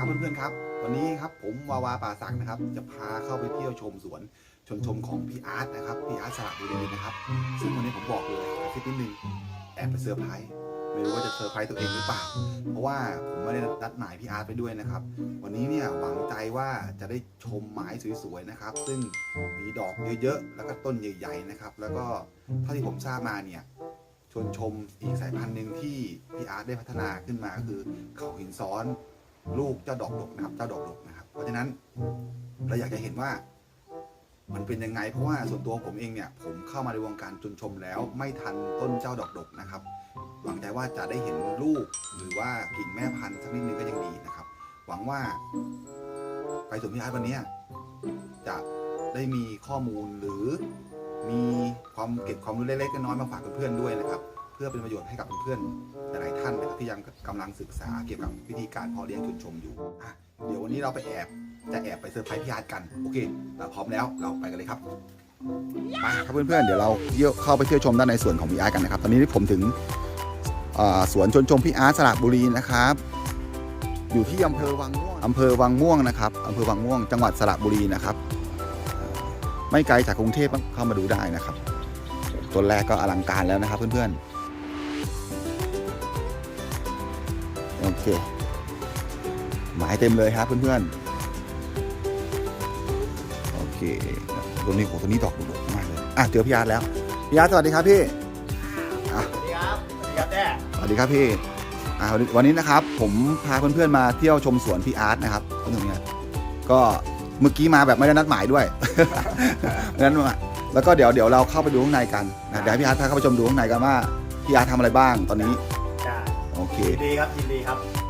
ครับเพื่อนๆครับ วันนี้ครับผมวาวาป่าสักนะครับ จะพาเข้าไปเที่ยวชมสวนชนชมของพี่อาร์ตนะครับพี่อาร์ตสระบุรีนะครับ ซึ่งวันนี้ผมบอกเลยกระซิบนิดนึงแอบไปเซอร์ไพรส์ไม่รู้ว่าจะเซอร์ไพรส์ตัวเองหรือเปล่า เพราะว่าผมไม่ได้นัดหมายพี่อาร์ตไปด้วยนะครับ วันนี้เนี่ยหวังใจว่าจะได้ชมไม้สวยๆนะครับ ซึ่งมีดอกเยอะๆแล้วก็ต้นใหญ่ๆนะครับ แล้วก็เท่าที่ผมทราบมาเนี่ยชวนชมอีกสายพันธุ์หนึ่งที่พี่อาร์ตได้พัฒนาขึ้นมาก็คือเขาหินซ้อน ลูกเจ้าดอกดกนะครับเจ้าดอกดกนะครับ เพราะฉะนั้นเราอยากจะเห็นว่า มันเป็นยังไง เพราะว่าส่วนตัวผมเองเนี่ย ผมเข้ามาในวงการจุนชมแล้วไม่ทันต้นเจ้าดอกดกนะครับหวังใจว่าจะได้เห็นลูกหรือว่ากิ่งแม่พันธุ์สักนิดนึงก็ยังดีนะครับ หวังว่า ไปสวนพี่อาร์วันนี้จะได้มีข้อมูลหรือมีความเก็บความรู้เล็กๆน้อยๆมาฝากเพื่อนๆด้วยนะครับ พื่อเป็นประโยชน์ให้กับเพื่อนๆหลายท่านนะครับที่ยังกำลังศึกษาเกี่ยวกับวิธีการเพาะเลี้ยงชวนชมอยู่อะเดี๋ยววันนี้เราไปแอบจะแอบไปเซอร์ไพรส์พี่อาร์ตกันโอเคเราพร้อมแล้วเราไปกันเลยครับมาครับเพื่อนๆเดี๋ยวเราเที่ยวเข้าไปเที่ยวชมด้านในสวนของพี่อาร์ตกันนะครับ ตอนนี้ผมถึงสวนชวนชมพี่อาร์ตสระบุรีนะครับอยู่ที่อำเภอวังม่วงอำเภอวังม่วงนะครับอำเภอวังม่วง จังหวัดสระบุรีนะครับ ไม่ไกลจากกรุงเทพเข้ามาดูได้นะครับต้นแรกก็อลังการแล้วนะครับเพื่อนๆ เค หมายเต็มเลยครับเพื่อนๆ โอเคตัวนี้โหตัวนี้ดอกดกมากเลย อะเจอพี่อาร์ตแล้ว พี่อาร์ตสวัสดีครับพี่อะสวัสดีครับ สวัสดีครับแด้สวัสดีครับพี่อ่าวันนี้วันนี้นะครับ ผมพาเพื่อนๆมาเที่ยวชมสวนพี่อาร์ตนะครับตรงนี้ก็เมื่อกี้มาแบบไม่ได้นัดหมายด้วยนั้นมาแล้วก็เดี๋ยวเดี๋ยวเราเข้าไปดูข้างในกันนะเดี๋ยวให้พี่อาร์ตพาเข้าไปชมดูข้างในกันว่าพี่อาร์ตทำอะไรบ้างตอนนี้จ้า โอเค ยินดีครับยินดีครับ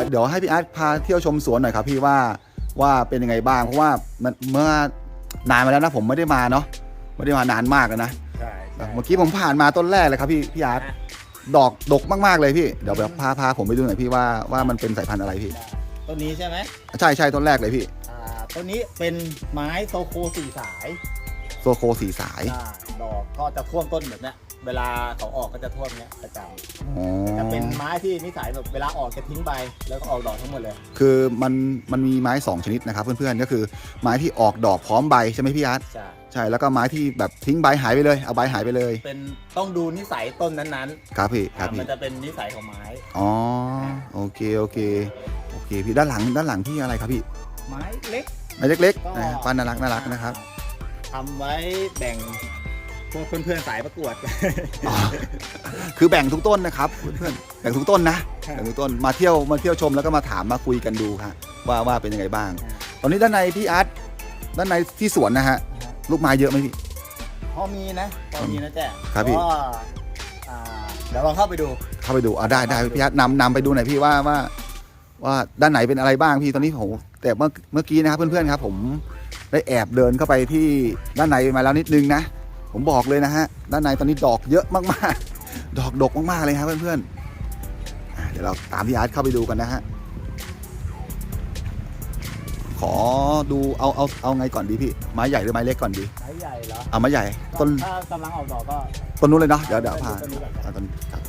ดี๋ยวเดี๋ยวให้พี่อาร์ตพาเที่ยวชมสวนหน่อยครับพี่ว่าว่าเป็นยังไงบ้างเพราะว่ามันเมื่อนานมาแล้วนะผมไม่ได้มาเนาะไม่ได้มานานมากแล้วนะใช่ใช่เมื่อกี้ผมผ่านมาต้นแรกเลยครับพี่พี่อาร์ตดอกดกมากๆเลยพี่เดี๋ยวแบบพาพาผมไปดูหน่อยพี่ว่าว่ามันเป็นสายพันธุ์อะไรพี่ต้นนี้ใช่ไหมใช่ใช่ต้นแรกเลยพี่อ่าตัวนี้เป็นไม้โซโคสี่สายโซโคสีสายอ่าดอกก็จะท่วมต้นแบบเนี้ย เวลาเขาออกก็จะท่วมเนี้ยประจอ๋อำจะเป็นไม้ที่นิสัยแบบเวลาออกจะทิ้งใบแล้วก็ออกดอกทั้งหมดเลย คือมันมันมีไม้สองชนิดนะครับ เพื่อนๆก็คือไม้ที่ออกดอกพร้อมใบใช่ไหมพี่อาร์ตใช่ใช่แล้วก็ไม้ที่แบบทิ้งใบหายไปเลยเอาใบหายไปเลยเป็นต้องดูนิสัยต้นนั้นครับพี่ๆครับอ่าพี่ มันจะเป็นนิสัยของไม้ อ๋อโอเค โอเค โอเค พี่ด้านหลังด้านหลังพี่อะไรครับพี่ไม้เล็ก ไม้เล็กก็ๆนะป้านน่ารักน่ารักนะครับ ทำไว้แบ่ง พวกเพื่อนๆสายประกวดอ๋อคือแบ่งทุกต้นนะครับเพื่อนๆแบ่งทุกต้นนะแบ่งทุกต้นมาเที่ยวมาเที่ยวชมแล้วก็มาถามมาคุยกันดูครับว่าว่าเป็นยังไงบ้าง ตอนนี้ด้านในพี่อาร์ตด้านในที่สวนนะฮะลูกไม้เยอะไหมพี่พอมีนะพอมีนะแจ๊ครับพี่ก็อ่าเดี๋ยวลองเข้าไปดู เข้าไปดูอ่าได้ได้พี่อาร์ตนำนำไปดูหน่อยพี่ว่าว่า ว่าด้านไหนเป็นอะไรบ้างพี่ตอนนี้ผมแต่เมื่อเมื่อกี้นะครับเพื่อนๆครับ ผมได้แอบเดินเข้าไปที่ด้านในมาแล้วนิดนึงนะ ผมบอกเลยนะฮะ ด้านในตอนนี้ดอกเยอะมากๆ ดอกดกมากๆเลยครับเพื่อนๆอะเดี๋ยวเราตามพี่อาร์ตเข้าไปดูกันนะฮะ ขอดูเอาเอาเอาไงก่อนดีพี่ ไม้ใหญ่หรือไม้เล็กก่อนดี ไม้ใหญ่เหรอเอาไม้ใหญ่ต้นถ้ากำลังออกดอกก็ต้นนู้นเลยเนาะ เดี๋ยวเดี๋ยวพาต้นนี้ก่อนเอาต้นครับ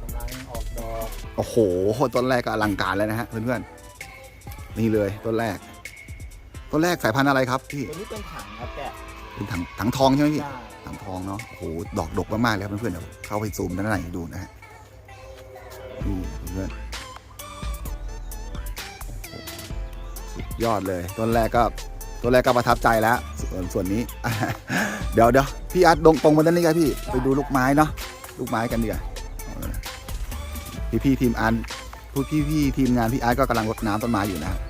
กำลังออกดอกโอ้โห ต้นแรกก็อลังการแล้วนะฮะเพื่อนๆ นี่เลยต้นแรก ต้นแรกสายพันธุ์อะไรครับพี่ตัวนี้เป็นถังครับแกเป็นถังถังทองใช่ไหมพี่ใช่ถังทองเนาะโอ้โหดอกดกมากๆเลยครับเพื่อนๆเดี๋ยวเข้าไปซูมด้านในดูนะฮะนี่เพื่อนโอ้โหสุดยอดเลยต้นแรกก็ต้นแรกก็ประทับใจแล้ว ส่วนส่วนนี้ เดี๋ยวเดี๋ยวพี่อาร์ตดงตรงมาด้านนี้ครับพี่ไปดูลูกไม้เนาะลูกไม้กันดีกว่าพี่พี่ๆทีมอันผู้พี่พี่ๆทีมงานพี่อาร์ตก็กำลังรดน้ำต้นไม้อยู่นะฮะก็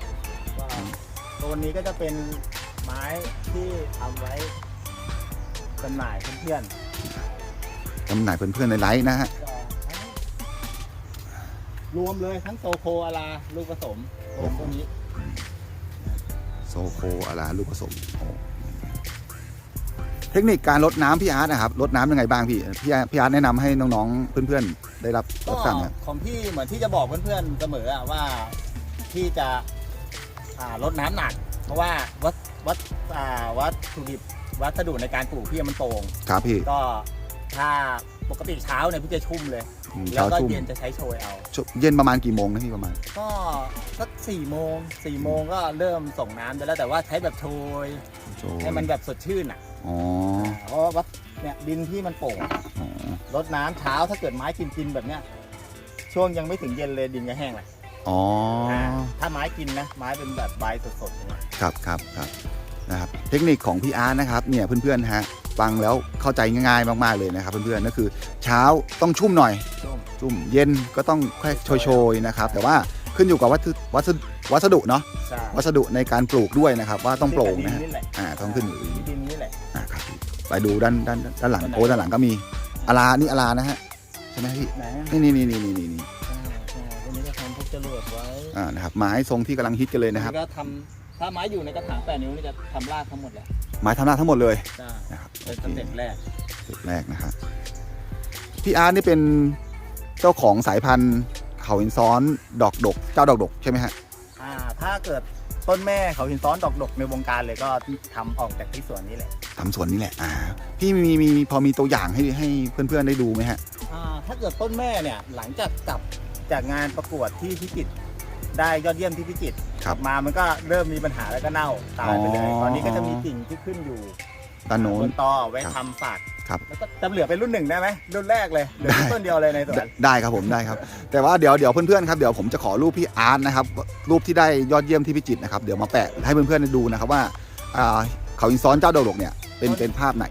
ตัวนี้ก็จะเป็นไม้ที่ทำไว้จำหน่ายเพื่อนจำหน่ายเพื่อนๆในไลฟ์นะฮะๆก็ทั้งรวมเลยทั้งโซโคอาราลูกผสมรวมพวกนี้โซโคอาราลูกผสมโอ้เทคนิคการลดน้ำพี่อาร์ตนะครับลดน้ำยังไงบ้างพี่พี่อาร์ตพี่อาร์ตแนะนำให้น้องๆ เพื่อนๆ ได้รับก็รับสั่งเนี่ยของพี่เหมือนที่จะบอกเพื่อนๆเสมออะว่า ที่จะอ่า ลดน้ำหนัก เพราะว่าวัตวัตอ่าวัตถุดิบวัสดุในการปลูกพี่มันโป่งครับพี่ก็ถ้าปกติเช้าเนี่ยพี่จะชุ่มเลยอืมแล้เช้าวก็ชุ่มเย็นจะใช้โชยเอาชุเย็นประมาณกี่โมงนะพี่ประมาณ ก็สักสี่โมงสี่โมงก็เริ่มส่งน้ำได้แล้วแต่ว่าใช้แบบโชยโจให้มันแบบสดชื่นอะอ๋อเพราะว่าวัดเนี่ยดินที่มันโป่งอ๋อรดน้ำเช้าถ้าเกิดไม้กินกินๆแบบเนี้ยช่วงยังไม่ถึงเย็นเลยดินก็แห้งเลย อ๋อ ถ้าไม้กินนะ ไม้เป็นแบบใบสดๆอย่างเงี้ยครับครับครับนะครับ เทคนิคของพี่อาร์ตนะครับเนี่ยเพื่อนๆฮะฟังแล้วเข้าใจง่ายๆมากๆเลยนะครับ เพื่อนๆก็คือเช้าต้องชุ่มหน่อย ส้ม จุ่มเย็นก็ต้องแค่โชยๆนะครับ แต่ว่าขึ้นอยู่กับวัสดุวัสดุวัสดุเนาะใช่วัสดุในการปลูกด้วยนะครับ ว่าต้องโปร่งนะฮะ ดินี่แหละอ่าต้องขึ้นอยู่ ที่ดินนี่แหละ อ่าครับไปดูด้านด้านด้านหลังด้านไหนโอ้ด้านหลังก็มีอารานี่อารานะฮะใช่ไหมพี่ ไหนอะนี่นี่นี่นี่นี่นี่นี่ใช่ใช่ตัว นี้ก็ทำพวกจรวดไว้อ่านะครับไม้ทรงที่กำลังฮิตกันเลยนะครับอัก็ทำถ้าไม้อยู่ในกระถางแปดนิ้วนี่จะทำรากทั้งหมดเลยไม้ทำหน้าทั้งหมดเลยใช่นะครับเป็นสเต็ปแรกสเต็ปแรกนะฮะพี่อาร์ตนี่เป็นเจ้าของสายพันธุ์เขาหินซ้อนดอกดก เจ้าดอกดกใช่ไหมฮะอ่าถ้าเกิดต้นแม่เขาหินซ้อนดอกดกในวงการเลยก็ทำออกจากที่สวนนี้แหละทำสวนนี่แหละอ่าพี่มีมีมีพอมีตัวอย่างให้ให้เพื่อนๆได้ดูไหมฮะ อ่าถ้าเกิดต้นแม่เนี่ยหลังจากกลับ จากงานประกวดที่พิจิตรได้ยอดเยี่ยมที่พิจิตรครับ มามันก็เริ่มมีปัญหาแล้วก็เน่าตายไปเลย อ๋อ ตอนนี้ก็จะมีกิ่งที่ขึ้นอยู่ด้านโน้บนน ตอไว้ครับ ทำฝากครับ แล้วก็จะเหลือเป็นรุ่นหนึ่งได้ไหมรุ่นแรกเลยเหลือแค่ได้ ต้นเดียวเลยในสวนได้ครับผมได้ครับ แต่ว่าเดี๋ยวเดี๋ยวเพื่อนๆครับเดี๋ยวผมจะขอรูปพี่อาร์ตนะครับรูปที่ได้ยอดเยี่ยมที่พิจิตรนะครับเดี๋ยวมาแปะให้เพื่อนๆได้ดูนะครับว่าอ่าเขาอินซ้อนเจ้าดอกดกเนี่ยเป็นเป็นภาพไหน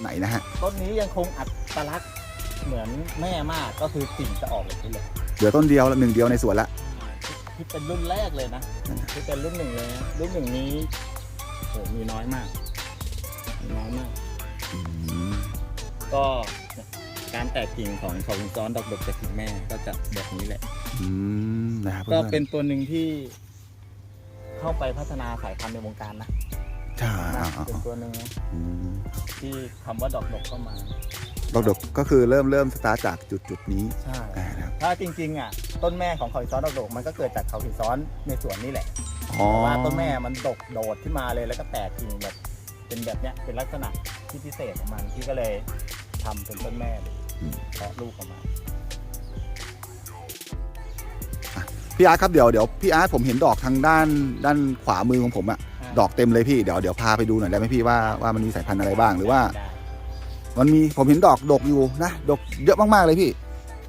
ไหนนะฮะ ต้นนี้ยังคงอัตลักษณ์เหมือนแม่มากก็คือกิ่งจะออกแบบนี้เลยเดี๋ยวต้นเดียวละหนึ่งเดียวในสวนละ ที่เป็นรุ่นแรกเลยนะนั่นน่ะที่เป็นรุ่นหนึ่งเลยนะรุ่นหนึ่งนี้โหมีน้อยมากมีน้อยมากอืมก็เนี่ยการแตกกิ่งของเขาหินซ้อนดอกดกจากกิ่งแม่ก็จะแบบนี้แหละอืมนะครับก็เพื่อนๆเป็นตัวหนึ่งที่เข้าไปพัฒนาสายพันธุ์ในวงการนะ ใช่นะอ่าอ่าเป็นอ่าตัวหนึ่งนะอืมที่คำว่าดอกดกเข้ามา ดอกดกก็คือเริ่มเริ่มสตาร์ทจากจุดจุดนี้ใช่ อ่านะครับถ้าจริงๆอะต้นแม่ของเขาหินซ้อนดอกดกมันก็เกิดจากเขาหินซ้อนในสวนนี่แหละอ๋อแต่ว่าต้นแม่มันดกโดดขึ้นมาเลยแล้วก็แตกกิ่งแบบเป็นแบบเนี้ยเป็นลักษณะที่พิเศษของมันที่ก็เลยทำเป็นต้นแม่เลยเพาะลูกออกมา พี่อาร์ตครับเดี๋ยวเดี๋ยวพี่อาร์ตผมเห็นดอกทางด้านด้านขวามือของผมอะอ่า ดอกเต็มเลยพี่เดี๋ยวเดี๋ยวพาไปดูหน่อยได้ไหมพี่ว่าว่ามันมีสายพันธุ์อะไรบ้างหรือว่า ได้มันมีผมเห็นดอกดกอยู่นะดกเยอะมากๆเลยพี่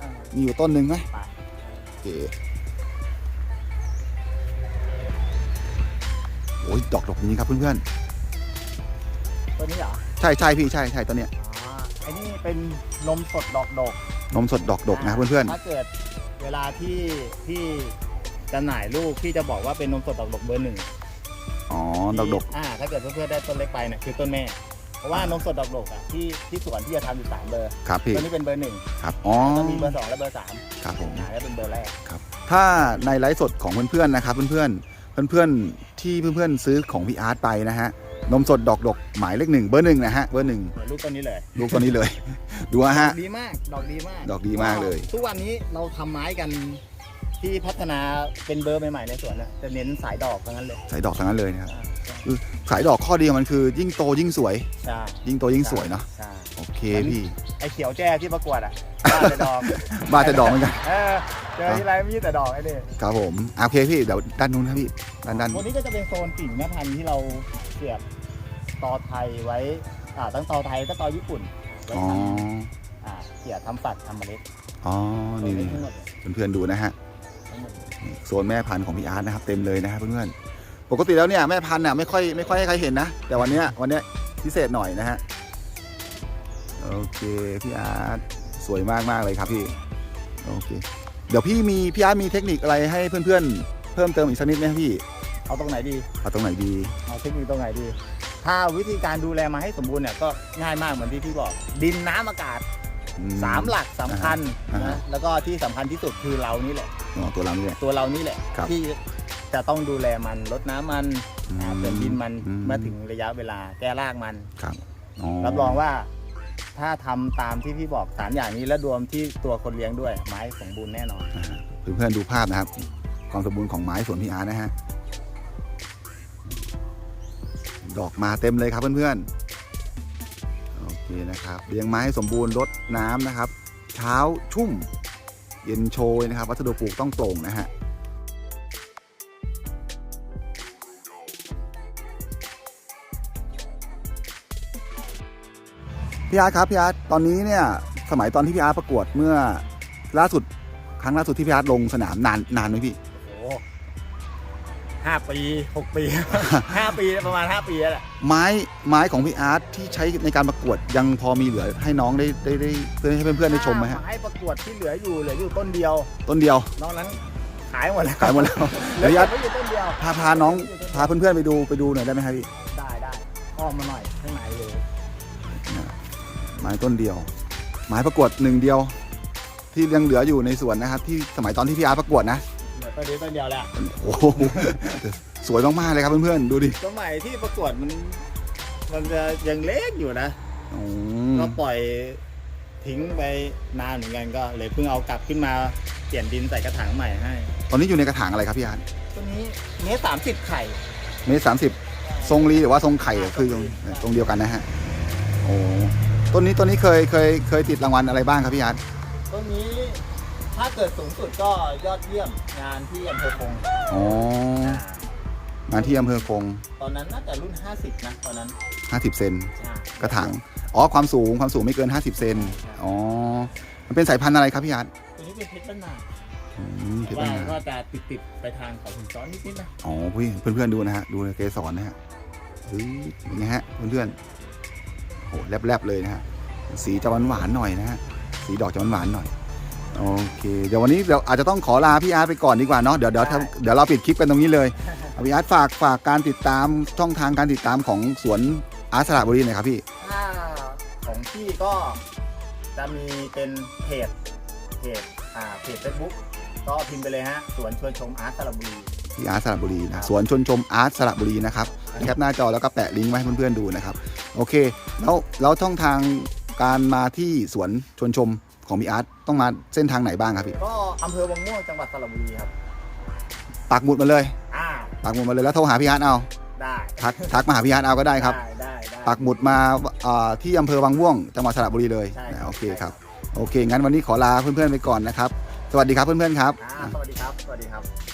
อ่ามีอยู่ต้นหนึ่งไหมไปโอเคโอ้ยดอกดกนี้ครับเพื่อนต้นนี้เหรอๆใช่ใช่พี่ใช่ใช่ต้นเนี้ยอ๋อไอ้นี่เป็นนมสดดอกดกนมสดดอกดกนะเพื่อนถ้าเกิดเวลาที่ที่จำหน่ายลูกที่จะบอกว่าเป็นนมสดดอกดกเบอร์หนึ่งๆ อ๋อดอกดก อ่าถ้าเกิดเพื่อนๆได้ต้นเล็กไปเนี่ยคือต้นแม่ เพราะว่านมสดดอกดกอะที่ที่สวนที่จะทำอยู่สามเบอร์ครับพี่ ตัวนี้เป็นเบอร์หนึ่งครับ อ๋อก็มีเบอร์สองและเบอร์สามครับผม อ่าแล้วเป็นเบอร์แรก ถ้าในไลฟ์สดของเพื่อนๆนะครับเพื่อนๆเพื่อนๆที่เพื่อนๆซื้อของพี่อาร์ตไปนะฮะนมสดดอกดกหมายเลขหนึ่งเบอร์หนึ่งนะฮะเบอร์หนึ่งเหมือนลูกต้นนี้เลยลูกตัวนี้เลย ดูนะฮะดอกดีมาก ดอกดีมากดอกดีมากเลย ทุกวันนี้เราทำไม้กัน ที่พัฒนาเป็นเบอร์ใหม่ๆในสวนนะจะเน้นสายดอกทั้งนั้นเลยสายดอกทั้งนั้นเลยนะครับอ่าสายดอกข้อดีของมันคือ ยิ่งโตยิ่งสวย ใช่ยิ่งโตยิ่งสวยเนาะใช่โอเคพี่ไอ้เขียวแจ้ที่ประกวดอะบ้าแต่ดอกบ้าแต่ดอกเหมือนกันเออเจอที่ไรไม่มีแต่ดอกไอ้นี่ครับผมอะโอเคพี่เดี๋ยวด้านนู้นนะพี่ด้านด้านวันนี้ก็จะเป็นโซนกิ่งแม่พันธุ์ที่เราเสียบตอไทยไว้อ่าตั้งตอไทยก็ตอญี่ปุ่นไว้อ๋อทำอ่าเสียบทำฝัดทำเมล็ดอ๋อนี่นี่ทั้งหมดเลยเพื่อนๆดูนะฮะ โซนแม่พันธุ์ของพี่อาร์ตนะครับเต็มเลยนะครับเพื่อนๆปกติแล้วเนี่ยแม่พันธุ์น่ะไม่ค่อยไม่ค่อยให้ใครเห็นนะ แต่วันเนี้ยวันเนี้ยพิเศษหน่อยนะฮะโอเคพี่อาร์ตสวยมากมากๆเลยครับพี่โอเคเดี๋ยวพี่มีพี่อาร์ตมีเทคนิคอะไรให้เพื่อนๆ เพิ่มเติมอีกสักนิดไหมครับพี่เอาตรงไหนดีเอาตรงไหนดีเอาเทคนิคตรงไหนดี ถ้าวิธีการดูแลมาให้สมบูรณ์เนี่ยก็ง่ายมากเหมือนที่พี่บอก ดินน้ำอากาศอืสามหลักสำคัญอ่าฮะนะแล้วก็ที่สำคัญที่สุดคือเรานี่แหละ อ๋อตัวเราเนี่ย ตัวเรานี่แหละ ครับที่จะต้องดูแลมันลดน้ำมันอืมอ่าเปลี่ยนดินมันอืม เมื่อถึงระยะเวลาแก้รากมัน ครับอ๋อรับรองว่าถ้าทำตามที่พี่บอกสามอย่างนี้และรวมที่ตัวคนเลี้ยงด้วย ไม้สมบูรณ์แน่นอน อ่าเพื่อนๆดูภาพนะครับความสมบูรณ์ของไม้สวนพี่อาร์ตนะฮะดอกมาเต็มเลยครับเพื่อนๆโอเคนะครับเลี้ยงไม้ให้สมบูรณ์รดน้ำนะครับ เช้าชุ่ม เย็นโชยนะครับ วัสดุปลูกต้องโปร่งนะฮะพี่อาร์ตครับพี่อาร์ตตอนนี้เนี่ยสมัยตอนที่พี่อาร์ตประกวดเมื่อล่าสุดครั้งล่าสุดที่พี่อาร์ตลงสนามนานนานไหมพี่ หห้าปีหกปี ห้าปีประมาณห้าปีแล้วแหละไม้ไม้ของพี่อาร์ตที่ใช้ในการประกวดยังพอมีเหลือให้น้องได้ได้ได้เพื่อให้เพื่อนๆได้ชมไหมฮะไม้ประกวดที่เหลืออยู่เหลืออยู่ต้นเดียว ต้นเดียวนอกนั้นขายหมดแล้วขายหมดแล้วเหลืเดี๋ยวอญาติไม่อยู่ต้นเดียวพาพาน้องพาเพื่อนๆไปดูไปดูหน่อยได้ไหมครับพี่ได้ได้อ้อมมาหน่อยข้างในเลยไม้ต้นเดียว ไม้ประกวดหนึ่งเดียว ที่ยังเหลืออยู่ในสวนนะครับ ที่สมัยตอนที่พี่อาร์ตประกวดนะเหลือ ต้นเดียวต้นเดียวแหละโอ้โหสวยมากๆเลยครับเพื่อนๆดูดิสมัยที่ประกวดมัน มันจะยังเล็กอยู่นะอืมก็ปล่อยทิ้งไปนานเหมือนกันก็ เลยเพิ่งเอากลับขึ้นมาเปลี่ยนดินใส่กระถางใหม่ให้ตอนนี้อยู่ในกระถางอะไรครับพี่อาร์ตตัวนี้เมตรสามสิบไข่เมตรสามสิบทรงรีหรือว่าทรงไข่คือตรงตรงเดียวกันนะฮะโอ้ต้นนี้ต้นนี้เคยเคยเคยติดรางวัลอะไรบ้างครับพี่อาร์ตตัวนี้ ถ้าเกิดสูงสุดก็ยอดเยี่ยมงานที่อำเภอคงอ๋องานที่อำเภอคง ตอนนั้นน่าจะรุ่น 50 นะตอนนั้น 50 เซนใช่กระถางอ๋อความสูงความสูงไม่เกิน 50 เซนอ๋อ มันเป็นสายพันธุ์อะไรครับพี่อาร์ตตัวนี้เป็นเพชรบ้านนาอืมเพชรว่าบ้านนาก็จะติดติดๆไปทางเขาหินซ้อนนิดๆนะอ๋อพี่เพื่อนๆดูนะฮะดูเกสรนะฮะเฮ้ยเป็นไงฮะเพื่อนๆโอ้โหแลบๆเลยนะฮะสีจะหวานๆหน่อยนะฮะสีดอกจะหวานๆหน่อย โอเค เดี๋ยววันนี้เดี๋ยวอาจจะต้องขอลาพี่อาร์ตไปก่อนดีกว่าเนาะเดี๋ยวเดี๋ยวทำเดี๋ยวเราปิดคลิปกันตรงนี้เลยเอาพี่อาร์ตฝากฝากการติดตามช่องทางการติดตามของสวนอาร์ตสระบุรีหน่อยครับพี่ ถ้าของพี่ก็จะมีเป็นเพจเพจอ่าเพจเฟซบุ๊กก็พิมพ์ไปเลยฮะสวนชวนชมอาร์ตสระบุรี ที่อาร์ตสระบุรีนะสวนชนชมอาร์ตสระบุรีนะครับแคปหน้าจอแล้วก็แปะลิงก์ไว้ให้เพื่อนๆดูนะครับ โอเค แล้วแล้วช่องทางการมาที่สวนชวนชม ของพี่อาร์ตต้องมาเส้นทางไหนบ้างครับพี่ก็อำเภอวังม่วงจังหวัดสระบุรีครับปักหมุดมาเลยอ่าปักหมุดมาเลยแล้วโทรหาพี่อาร์ตเอาได้ทักทักมาหาพี่อาร์ตเอาก็ได้ครับได้ได้ได้ปักหมุดมาเอ่อที่อำเภอวังม่วงจังหวัดสระบุรีเลยใช่นะรับโอเคครับโอเคงั้นวันนี้ขอลาเพื่อนๆไปก่อนนะครับ สวัสดีครับเพื่อนๆครับอ่าสวัสดีครับสวัสดีครับ